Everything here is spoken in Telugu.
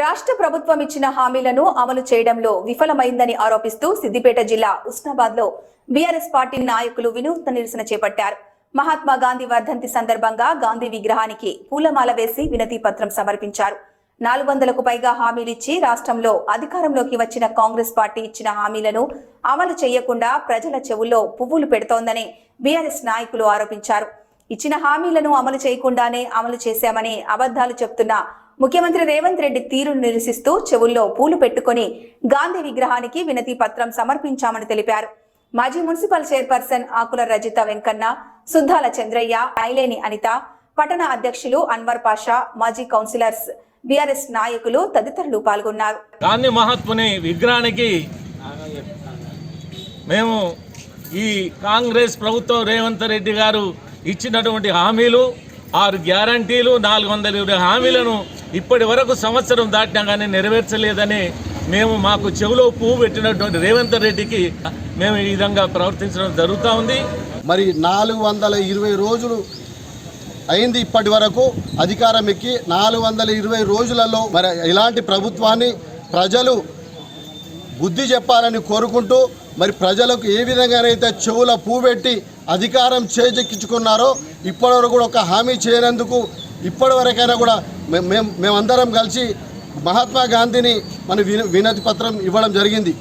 రాష్ట్ర ప్రభుత్వం ఇచ్చిన హామీలను అమలు చేయడంలో విఫలమైందని ఆరోపిస్తూ సిద్దిపేట జిల్లా ఉస్నాబాద్లో బీఆర్ఎస్ పార్టీ నాయకులు వినూత్న నిరసన చేపట్టారు. మహాత్మా గాంధీ వర్ధంతి సందర్భంగా గాంధీ విగ్రహానికి పూలమాల వేసి వినతి పత్రం సమర్పించారు. నాలుగు వందలకు పైగా హామీలిచ్చి రాష్ట్రంలో అధికారంలోకి వచ్చిన కాంగ్రెస్ పార్టీ ఇచ్చిన హామీలను అమలు చేయకుండా ప్రజల చెవుల్లో పువ్వులు పెడుతోందని బీఆర్ఎస్ నాయకులు ఆరోపించారు. ఇచ్చిన హామీలను అమలు చేయకుండానే అమలు చేశామని అబద్ధాలు చెప్తున్న ముఖ్యమంత్రి రేవంత్ రెడ్డి తీరును నిరసిస్తూ చెవుల్లో పూలు పెట్టుకొని గాంధీ విగ్రహానికి వినతి పత్రం సమర్పించామని తెలిపారు. మాజీ మున్సిపల్ చైర్పర్సన్ ఆకుల రజిత వెంకన్న సుద్దాల చంద్రయ్య ఐలేని అనిత పట్టణ అధ్యక్షులు అన్వర్ పాషా మాజీ కౌన్సిలర్స్ బీఆర్ఎస్ నాయకులు తదితరులు పాల్గొన్నారు. గాంధీ మహాత్ముని విగ్రహానికి మేము ఈ కాంగ్రెస్ ప్రభుత్వం రేవంత్ రెడ్డి గారు ఇచ్చినటువంటి హామీలు ఆరు గ్యారంటీలు నాలుగు వందల ఇరవై హామీలను ఇప్పటి వరకు సంవత్సరం దాటినా కానీ నెరవేర్చలేదని మేము మాకు చెవిలో పువ్వు పెట్టినటువంటి రేవంత్ రెడ్డికి మేము ఈ విధంగా ప్రవర్తించడం జరుగుతూ ఉంది. మరి నాలుగు వందల ఇరవై రోజులు అయింది ఇప్పటి వరకు అధికారం ఎక్కి నాలుగు వందల ఇరవై రోజులలో మరి ఇలాంటి ప్రభుత్వాన్ని ప్రజలు బుద్ధి చెప్పాలని కోరుకుంటూ మరి ప్రజలకు ఏ విధంగానైతే చెవుల పెట్టి అధికారం చేజెక్కించుకున్నారో ఇప్పటివరకు కూడా ఒక హామీ చేయనందుకు ఇప్పటివరకైనా కూడా మేము మేమందరం కలిసి మహాత్మా గాంధీని మన విన వినతి పత్రం ఇవ్వడం జరిగింది.